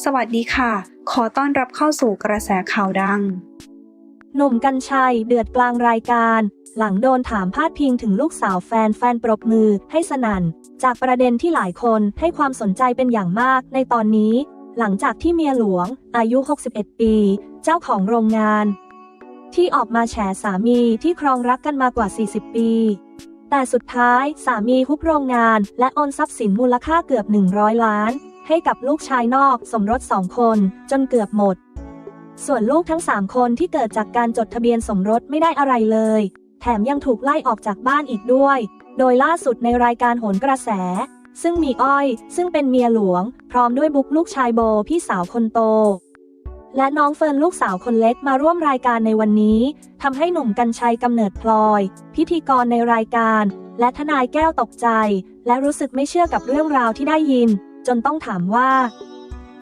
สวัสดีค่ะ ขอต้อนรับเข้าสู่กระแสข่าวดัง หนุ่มกัญชัยเดือดกลางรายการ หลังโดนถามพาดพิงถึงลูกสาวแฟนแฟนปรบมือให้สนั่น จากประเด็นที่หลายคนให้ความสนใจเป็นอย่างมากในตอนนี้ หลังจากที่เมียหลวง อายุ 61 ปี เจ้าของโรงงาน ที่ออกมาแฉสามีที่ครองรักกันมากว่า 40 ปี แต่สุดท้ายสามีฮุบโรงงาน และโอนทรัพย์สินมูลค่าเกือบ 100 ล้าน ให้กับลูกชายนอกสมรสสองคน จนเกือบหมด ส่วนลูกทั้ง3คนที่เกิดจากการจดทะเบียนสมรสไม่ได้อะไรเลย แถมยังถูกไล่ออกจากบ้านอีกด้วย โดยล่าสุดในรายการโหนกระแส ซึ่งมีอ้อย ซึ่งเป็นเมียหลวง พร้อมด้วยบุกลูกชายโบพี่สาวคนโต และน้องเฟิร์นลูกสาวคนเล็กมาร่วมรายการในวันนี้ทำให้หนุ่มกัญชัยกำเนิดพลอย พิธีกรในรายการ และทนายแก้วตกใจ และรู้สึกไม่เชื่อกับเรื่องราวที่ได้ยิน จนต้องถามว่า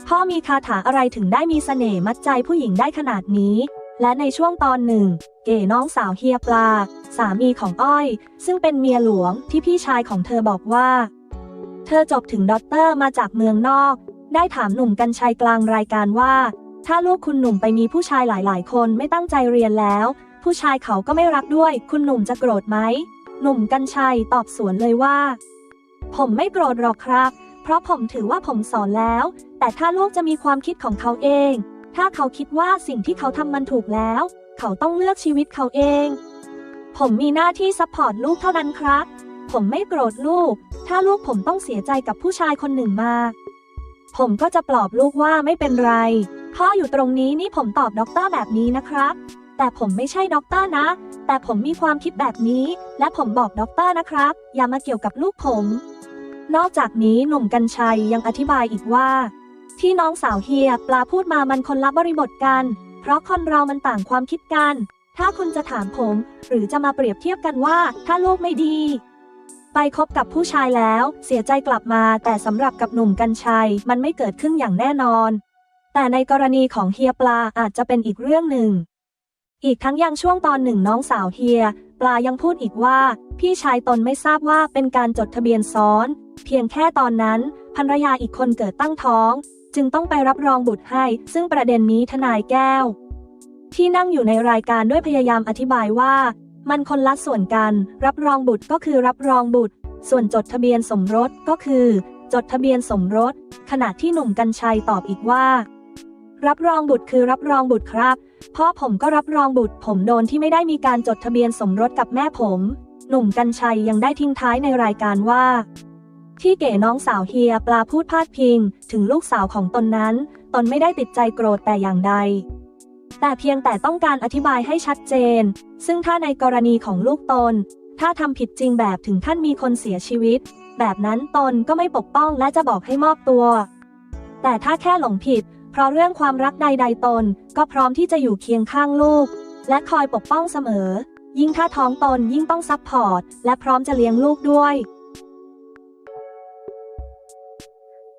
พ่อมีคาถาอะไรถึงได้มีเสน่ห์มัดใจผู้หญิงได้ขนาดนี้ และในช่วงตอนหนึ่ง เก๋น้องสาวเฮียปลา สามีของอ้อย ซึ่งเป็นเมียหลวงที่พี่ชายของเธอบอกว่า เธอจบถึงด็อกเตอร์มาจากเมืองนอก ได้ถามหนุ่มกัญชัยกลางรายการว่า ถ้าลูกคุณหนุ่มไปมีผู้ชายหลาย ๆ คนไม่ตั้งใจเรียนแล้ว ผู้ชายเขาก็ไม่รักด้วย คุณหนุ่มจะโกรธไหมหนุ่มกัญชัยตอบสวนเลยว่า ผมไม่โกรธหรอกครับ ราะผมถือว่าผมสอนแล้ว แต่ถ้าลูกจะมีความคิดของเขาเอง ถ้าเขาคิดว่าสิ่งที่เขาทำมันถูกแล้ว เขาต้องเลือกชีวิตเขาเอง ผมมีหน้าที่ซัพพอร์ตลูกเท่านั้นครับ ผมไม่โกรธลูก ถ้าลูกผมต้องเสียใจกับผู้ชายคนหนึ่งมา ผมก็จะปลอบลูกว่าไม่เป็นไร พ่ออยู่ตรงนี้นี่ผมตอบด็อกเตอร์แบบนี้นะครับ แต่ผมไม่ใช่ด็อกเตอร์นะ แต่ผมมีความคิดแบบนี้ และผมบอกด็อกเตอร์นะครับ อย่ามาเกี่ยวกับลูกผม นอกจากนี้หนุ่มกัญชัยยังอธิบายอีกว่า ที่น้องสาวเฮียปลาพูดมามันคนละบริบทกัน เพราะคนเรามันต่างความคิดกัน ถ้าคุณจะถามผม หรือจะมาเปรียบเทียบกันว่า ถ้าลูกไม่ดี ไปคบกับผู้ชายแล้ว เสียใจกลับมาแต่สำหรับกับหนุ่มกัญชัยมันไม่เกิดขึ้นอย่างแน่นอน แต่ในกรณีของเฮียปลาอาจจะเป็นอีกเรื่องหนึ่ง อีกทั้งยังช่วงตอนหนึ่งน้องสาวเฮียปลายังพูดอีกว่า พี่ชายตนไม่ทราบว่าเป็นการจดทะเบียนซ้อน เพียงแค่ตอนนั้นภรรยาอีกคนเกิดตั้งท้อง จึงต้องไปรับรองบุตรให้ ซึ่งประเด็นนี้ทนายแก้ว ที่นั่งอยู่ในรายการด้วยพยายามอธิบายว่า มันคนละส่วนกัน รับรองบุตรก็คือรับรองบุตร ส่วนจดทะเบียนสมรสก็คือ จดทะเบียนสมรส ขณะที่หนุ่มกัญชัยตอบอีกว่า รับรองบุตรคือรับรองบุตรครับพ่อผมก็รับรองบุตร ผมโดนที่ไม่ได้มีการจดทะเบียนสมรสกับแม่ผม หนุ่มกัญชัยยังได้ทิ้งท้ายในรายการว่า ที่เก๋น้องสาวเฮียปลาพูดพาดพิง ถึงลูกสาวของตนนั้น ตนไม่ได้ติดใจโกรธแต่อย่างใด แต่เพียงแต่ต้องการอธิบายให้ชัดเจน ซึ่งถ้าในกรณีของลูกตน ถ้าทำผิดจริงแบบถึงขั้นมีคนเสียชีวิต แบบนั้นตนก็ไม่ปกป้องและจะบอกให้มอบตัว แต่ถ้าแค่หลงผิด เพราะเรื่องความรักใด ๆ ตน ก็พร้อมที่จะอยู่เคียงข้างลูก และคอยปกป้องเสมอ ยิ่งถ้าท้องตนยิ่งต้องซัพพอร์ตและพร้อมจะเลี้ยงลูกด้วย